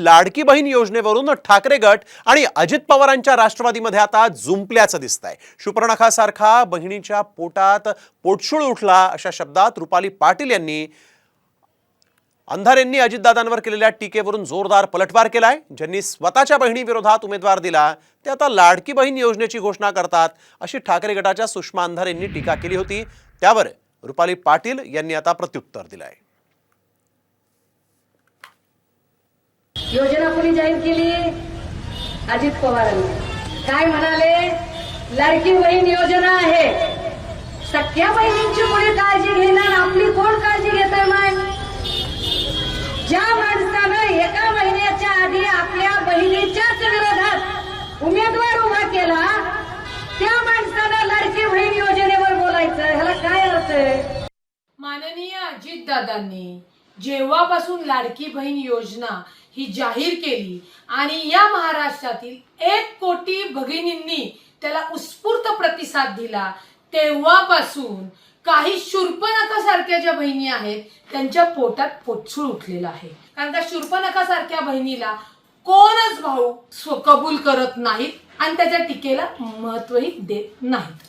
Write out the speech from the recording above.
लाडकी बहीण योजनेवरून ठाकरे गट आणि अजित पवारांच्या राष्ट्रवादीमध्ये आता जुंपल्याचं दिसतंय. शुपर्णखासारखा बहिणीच्या पोटात पोटशूळ उठला अशा शब्दात रुपाली पाटील यांनी अंधारेंनी अजितदादांवर केलेल्या टीकेवरून जोरदार पलटवार केलाय. ज्यांनी स्वतःच्या बहिणीविरोधात उमेदवार दिला ते आता लाडकी बहीण योजनेची घोषणा करतात अशी ठाकरे गटाच्या सुषमा अंधारेंनी टीका केली होती. त्यावर रुपाली पाटील यांनी आता प्रत्युत्तर दिलंय. योजना कुणी जाहीर केली? अजित पवारांनी. काय म्हणाले? लाडकी बहीण योजना आहे. सख्या बहिणींची कोणी काळजी घेणार आपली कोण काळजी घेत माय? ज्या माणसानं एका महिन्याच्या आधी आपल्या बहिणीच्याच विरोधात उमेदवार उभा केला त्या माणसानं लाडकी बहीण योजनेवर बोलायचं. ह्याला काय अर्थ आहे? माननीय अजितदादांनी जेव्हापासून लाडकी बहीण योजना ही जाहीर केली आणि या महाराष्ट्रातील एक कोटी भगिनींनी त्याला उत्स्फूर्त प्रतिसाद दिला तेव्हापासून काही शूर्पनखा सारख्या ज्या बहिणी आहेत त्यांच्या पोटात पोटसूळ उठलेला आहे. कारण त्या शूर्पनखा सारख्या बहिणीला कोणच भाऊ स्व- कबूल करत नाहीत आणि त्याच्या टीकेला महत्वही देत नाहीत.